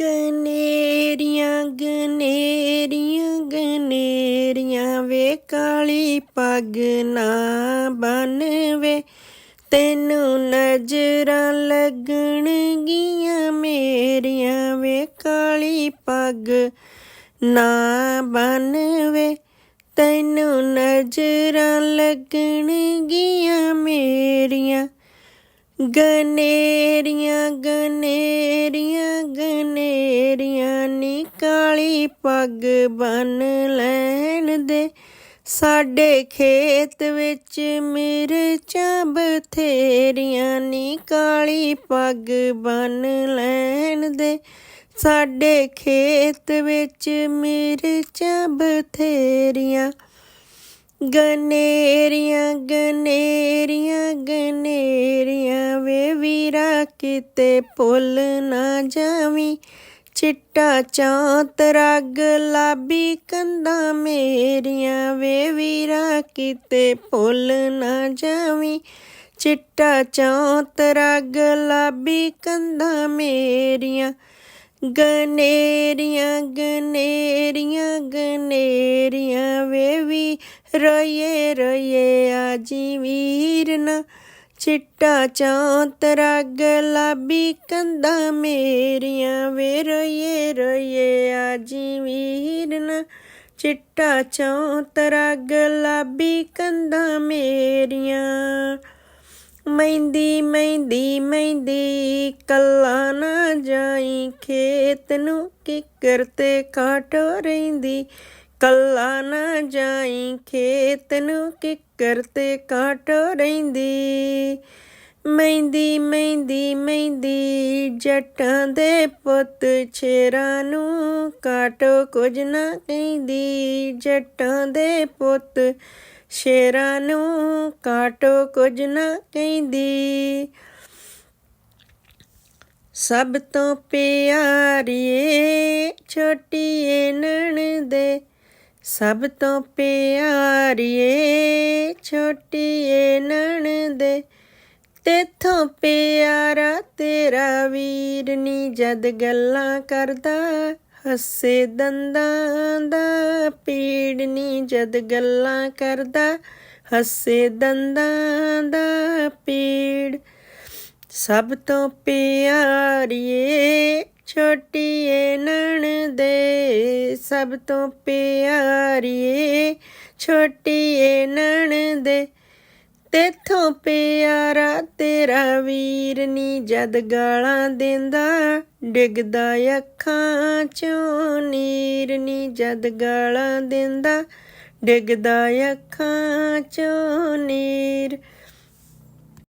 ਗਨੇਰੀਆਂ ਗਨੇਰੀਆਂ ਗਨੇਰੀਆਂ ਵੇ ਕਾਲੀ ਪੱਗ ਨਾ ਬੰਨਵੇ ਤੈਨੂੰ ਨਜ਼ਰਾਂ ਲੱਗਣਗੀਆਂ ਮੇਰੀਆਂ ਵੇ ਕਾਲੀ ਪੱਗ ਨਾ ਬੰਨਵੇ ਤੈਨੂੰ ਨਜ਼ਰਾਂ ਲੱਗਣਗੀਆਂ ਗਨੇਰੀਆਂ ਗਨੇਰੀਆਂ ਗਨੇਰੀਆਂ ਨੀ ਕਾਲੀ ਪੱਗ ਬੰਨ ਲੈਣ ਦੇ। ਸਾਡੇ ਖੇਤ ਵਿੱਚ ਮਿਰਚਾਂ ਬਥੇਰੀਆਂ ਨੀ ਕਾਲੀ ਪੱਗ ਬੰਨ ਲੈਣ ਦੇ। ਸਾਡੇ ਖੇਤ ਵਿੱਚ ਮਿਰਚਾਂ ਬਥੇਰੀਆਂ, ਗਨੇਰੀਆਂ ਗਨੇ ਕਿਤੇ ਭੁੱਲ ਨਾ ਜਾਵੀਂ। ਚਿੱਟਾ ਚਾਂਤਰਾ ਗੁਲਾਬੀ ਕੰਧਾਂ ਮੇਰੀਆਂ ਵੇ ਵੀਰਾ, ਕਿਤੇ ਭੁੱਲ ਨਾ ਜਾਵੀਂ। ਚਿੱਟਾ ਚਾਂਤਰਾ ਲਾਬੀ ਕੰਧਾਂ ਮੇਰੀਆਂ, ਗਨੇਰੀਆਂ ਗਨੇਰੀਆਂ ਗਨੇਰੀਆਂ ਵੇ ਵੀ ਰੋਏ ਰੋਏ ਜੀ ਵੀਰਨਾ ਚਿੱਟਾ ਚਾਂਤਰਾ ਗੁਲਾਬੀ ਕੰਧਾਂ ਮੇਰੀਆਂ, ਵੇ ਰੋਏ ਰੋਏ ਆਜੀ ਵੀਰਨਾ ਚਿੱਟਾ ਚਾਂਤਰਾ ਲਾਬੀ ਕੰਧਾਂ ਮੇਰੀਆਂ, ਮਹਿੰਦੀ ਮਹਿੰਦੀ ਮਹਿੰਦੀ ਕੱਲਾ ਨਾ ਜਾਈ। ਖੇਤ ਨੂੰ ਕਿੱਕਰ ਤੇ ਕਾਟੋ ਰਹਿੰਦੀ, ਕੱਲਾ ਨਾ ਜਾਈ। ਖੇਤ ਨੂੰ ਕਿੱਕਰ ਕਰਤੇ ਕਾਟੋ ਰਹਿੰਦੀ। ਮਹਿੰਦੀ ਮਹਿੰਦੀ ਮਹਿੰਦੀ, ਜੱਟਾਂ ਦੇ ਪੁੱਤ ਛੇਰਾਂ ਨੂੰ ਕਾਟੋ ਕੁਝ ਨਾ ਕਹਿੰਦੀ। ਜੱਟਾਂ ਦੇ ਪੁੱਤ ਸ਼ੇਰਾਂ ਨੂੰ ਕਾਟੋ ਕੁਝ ਨਾ ਕਹਿੰਦੀ। ਸਭ ਤੋਂ ਪਿਆਰੀਏ, ਛੋਟੀਏ ਨਣਦੇ ਸਭ ਤੋਂ ਪਿਆਰੀਏ, ਛੋਟੀਏ ਨਣਦੇ। ਤੇਥੋਂ ਪਿਆਰਾ ਤੇਰਾ ਵੀਰ ਨੀ ਜਦ ਗੱਲਾਂ ਕਰਦਾ, ਹੱਸੇ ਦੰਦਾਂ ਦਾ ਪੀੜ ਨੀ ਜਦ ਗੱਲਾਂ ਕਰਦਾ, ਹੱਸੇ ਦੰਦਾਂ ਦਾ ਪੀੜ। ਸਭ ਤੋਂ ਪਿਆਰੀਏ, ਛੋਟੀਏ ਨਣਦੇ। ਸਭ ਤੋਂ ਪਿਆਰੀਏ, ਛੋਟੀਏ ਨਣਦੇ। ਤੇਥੋਂ ਪਿਆਰਾ ਤੇਰਾ ਵੀਰ ਨੀ ਜਦ ਗਾਲਾਂ ਦਿੰਦਾ, ਡਿੱਗਦਾ ਅੱਖਾਂ ਚੋਂ ਨੀਰ ਨੀ ਜਦ ਗਾਲਾਂ ਦਿੰਦਾ, ਡਿੱਗਦਾ ਅੱਖਾਂ ਚੋਂ ਨੀਰ।